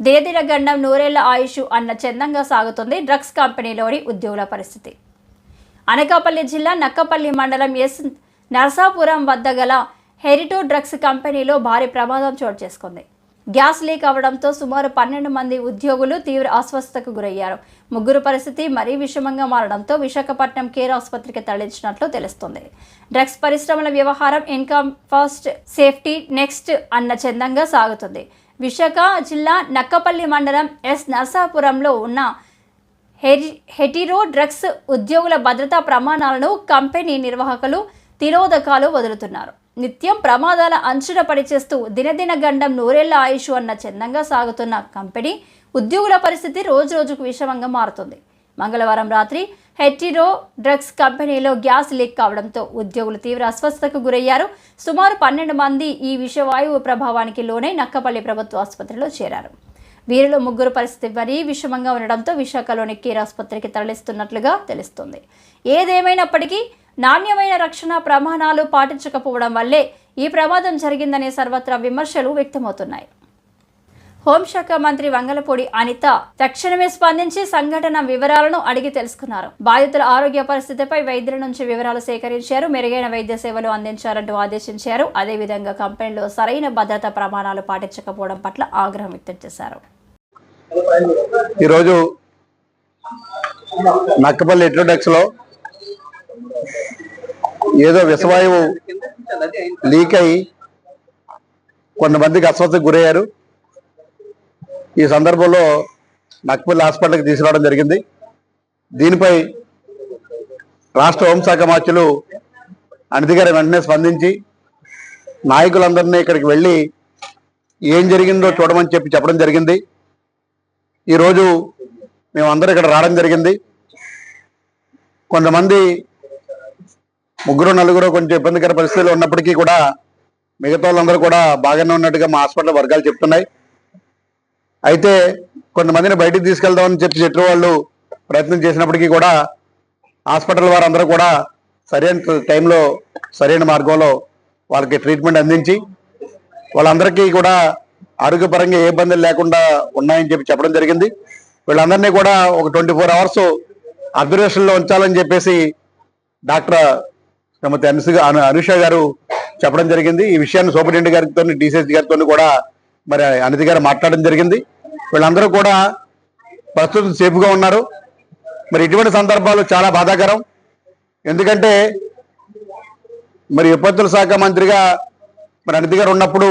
దినదిన గండం నూరేళ్ళ ఆయుష్ అన్న చందంగా సాగుతుంది డ్రగ్స్ కంపెనీలోని ఉద్యోగుల పరిస్థితి. అనకాపల్లి జిల్లా నక్కపల్లి మండలం ఎస్ నరసాపురం వద్ద గల హెరిటో డ్రగ్స్ కంపెనీలో భారీ ప్రమాదం చోటు చేసుకుంది. గ్యాస్ లీక్ అవడంతో సుమారు పన్నెండు మంది ఉద్యోగులు తీవ్ర అస్వస్థతకు గురయ్యారు. ముగ్గురు పరిస్థితి మరీ విషమంగా మారడంతో విశాఖపట్నం కేర్ ఆసుపత్రికి తరలించినట్లు తెలుస్తుంది. డ్రగ్స్ పరిశ్రమల వ్యవహారం ఇన్కమ్ ఫస్ట్ సేఫ్టీ నెక్స్ట్ అన్న చందంగా సాగుతుంది. విశాఖ జిల్లా నక్కపల్లి మండలం ఎస్ నరసాపురంలో ఉన్న హెరి హెటిరో డ్రగ్స్ ఉద్యోగుల భద్రతా ప్రమాణాలను కంపెనీ నిర్వాహకులు తిరోధకాలు వదులుతున్నారు. నిత్యం ప్రమాదాల అంచున పడిచేస్తూ దినదిన గండం నూరేళ్ళ ఆయుష్ అన్న చందంగా సాగుతున్న కంపెనీ ఉద్యోగుల పరిస్థితి రోజు రోజుకు విషమంగా మారుతుంది. మంగళవారం రాత్రి హెటిరో డ్రగ్స్ కంపెనీలో గ్యాస్ లీక్ కావడంతో ఉద్యోగులు తీవ్ర అస్వస్థతకు గురయ్యారు. సుమారు పన్నెండు మంది ఈ విషవాయువు ప్రభావానికి లోనై నక్కపల్లి ప్రభుత్వ ఆసుపత్రిలో చేరారు. వీరిలో ముగ్గురు పరిస్థితి మరీ విషమంగా ఉండడంతో విశాఖలోని కేర్ ఆసుపత్రికి తరలిస్తున్నట్లుగా తెలుస్తుంది. ఏదేమైనప్పటికీ నాణ్యమైన రక్షణ ప్రమాణాలు పాటించకపోవడం వల్లే ఈ ప్రమాదం జరిగిందనే సర్వత్రా విమర్శలు వ్యక్తమవుతున్నాయి. హోంశాఖ మంత్రి వంగలపూడి అనిత తక్షణమే స్పందించి సంఘటన వివరాలను అడిగి తెలుసుకున్నారు. బాధితుల ఆరోగ్య పరిస్థితిపై వైద్యుల నుంచి వివరాలు సేకరించారు. మెరుగైన వైద్య సేవలు అందించారంటూ ఆదేశించారు. అదేవిధంగా కంపెనీలో సరైన భద్రతా ప్రమాణాలు పాటించకపోవడం పట్ల ఆగ్రహం వ్యక్తం చేశారు. ఈరోజు నక్కపల్లి ఎట్రోడెక్స్లో ఏదో విషవాయువు లీక్ అయి కొంతమందికి అస్వస్థకు గురయ్యారు. ఈ సందర్భంలో నక్పల్లి హాస్పిటల్కి తీసుకురావడం జరిగింది. దీనిపై రాష్ట్ర హోంశాఖ మార్చులు అనితి వెంటనే స్పందించి నాయకులందరినీ ఇక్కడికి వెళ్ళి ఏం జరిగిందో చూడమని చెప్పి చెప్పడం జరిగింది. ఈరోజు మేమందరూ ఇక్కడ రావడం జరిగింది. కొంతమంది ముగ్గురు నలుగురు కొంచెం ఇబ్బందికర పరిస్థితుల్లో ఉన్నప్పటికీ కూడా మిగతా వాళ్ళందరూ కూడా బాగానే ఉన్నట్టుగా మా హాస్పిటల్ వర్గాలు చెప్తున్నాయి. అయితే కొంతమందిని బయటికి తీసుకెళ్దామని చెప్పి చెట్టు వాళ్ళు ప్రయత్నం చేసినప్పటికీ కూడా హాస్పిటల్ వారందరూ కూడా సరైన టైంలో సరైన మార్గంలో వాళ్ళకి ట్రీట్మెంట్ అందించి వాళ్ళందరికీ కూడా ఆరోగ్యపరంగా ఏ ఇబ్బందులు లేకుండా ఉన్నాయని చెప్పి చెప్పడం జరిగింది. వీళ్ళందరినీ కూడా ఒక ట్వంటీ ఫోర్ అవర్స్ అబ్జర్వేషన్లో ఉంచాలని చెప్పేసి డాక్టర్ తమ అనుసు అను అనుష గారు చెప్పడం జరిగింది. ఈ విషయాన్ని సూపరింటెండెంట్ గారితో డీసీఎస్ గారితో కూడా మరి అనిత గారు మాట్లాడడం జరిగింది. వీళ్ళందరూ కూడా ప్రస్తుతం సేఫ్గా ఉన్నారు. మరి ఇటువంటి సందర్భాలు చాలా బాధాకరం. ఎందుకంటే మరి విపత్తుల శాఖ మంత్రిగా మరి అనిత గారు ఉన్నప్పుడు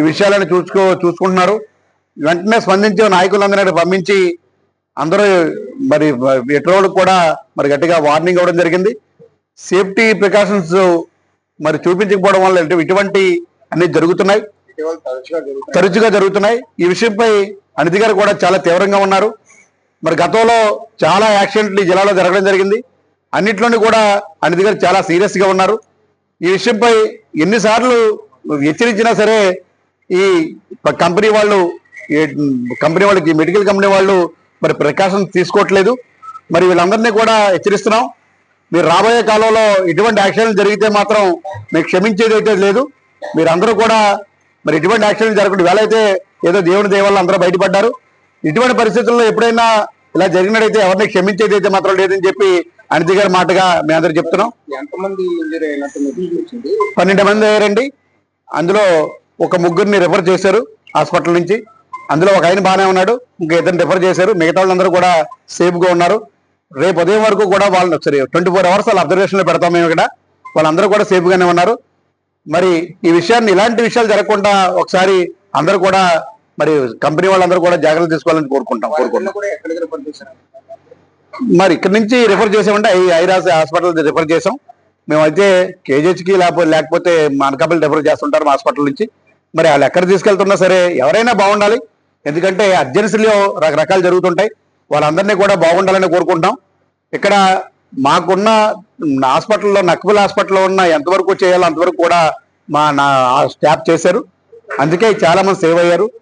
ఈ విషయాలను చూసుకో చూసుకుంటున్నారు. వెంటనే స్పందించే నాయకులందరినీ పంపించి అందరూ మరి ఎట్రోళ్ళకు కూడా మరి గట్టిగా వార్నింగ్ ఇవ్వడం జరిగింది. సేఫ్టీ ప్రికాషన్స్ మరి చూపించకపోవడం వల్ల ఇటువంటి అన్ని జరుగుతున్నాయి. తరచుగా జరుగుతున్నాయి. ఈ విషయంపై అనితి గారు కూడా చాలా తీవ్రంగా ఉన్నారు. మరి గతంలో చాలా యాక్సిడెంట్లు ఈ జిల్లాలో జరగడం జరిగింది. అన్నిట్లోని కూడా అనితి గారు చాలా సీరియస్గా ఉన్నారు. ఈ విషయంపై ఎన్నిసార్లు హెచ్చరించినా సరే ఈ కంపెనీ వాళ్ళు కంపెనీ వాళ్ళకి మెడికల్ కంపెనీ వాళ్ళు మరి ప్రికాషన్స్ తీసుకోవట్లేదు. మరి వీళ్ళందరినీ కూడా హెచ్చరిస్తున్నాం. మీరు రాబోయే కాలంలో ఇటువంటి యాక్సిడెంట్లు జరిగితే మాత్రం మీకు క్షమించేది అయితే లేదు. మీరందరూ కూడా మరి ఇటువంటి యాక్సిడెంట్ జరగకుండా వేలైతే ఏదో దేవుని వల్ల అందరూ బయటపడ్డారు. ఇటువంటి పరిస్థితుల్లో ఎప్పుడైనా ఇలా జరిగినట్టయితే ఎవరిని క్షమించేది అయితే మాత్రం లేదని చెప్పి అనితి గారి మాటగా మేము అందరూ చెప్తున్నాం. ఎంతమంది పన్నెండు మంది అయ్యారండి. అందులో ఒక ముగ్గురిని రిఫర్ చేశారు హాస్పిటల్ నుంచి. అందులో ఒక ఆయన బాగానే ఉన్నాడు. ఇంకా ఇద్దరు రిఫర్ చేశారు. మిగతా వాళ్ళందరూ కూడా సేఫ్గా ఉన్నారు. రేపు ఉదయం వరకు కూడా వాళ్ళని సరే ట్వంటీ ఫోర్ అవర్స్ వాళ్ళ అబ్జర్వేషన్లో పెడతాం మేము ఇక్కడ. వాళ్ళందరూ కూడా సేఫ్ గానే ఉన్నారు. మరి ఈ విషయాన్ని ఇలాంటి విషయాలు జరగకుండా ఒకసారి అందరూ కూడా మరి కంపెనీ వాళ్ళందరూ కూడా జాగ్రత్తలు తీసుకోవాలని కోరుకుంటాం కోరుకుంటాం మరి ఇక్కడ నుంచి రిఫర్ చేసామంటే ఐ ఐరాస్ హాస్పిటల్ రిఫర్ చేసాం. మేమైతే కేజీహెచ్కి లేకపోతే లేకపోతే అనకాపల్లి రిఫర్ చేస్తుంటారు మా హాస్పిటల్ నుంచి. మరి వాళ్ళు ఎక్కడ తీసుకెళ్తున్నా సరే ఎవరైనా బాగుండాలి. ఎందుకంటే అర్జెన్సీలో రకరకాలు జరుగుతుంటాయి. వాళ్ళందరినీ కూడా బాగుండాలని కోరుకుంటాం ఇక్కడ మాకున్న హాస్పిటల్లో నక్బుల్ హాస్పిటల్లో ఉన్న ఎంతవరకు చేయాలో అంతవరకు కూడా మా నా స్టాఫ్ చేశారు. అందుకే చాలా మంది సేవ్ అయ్యారు.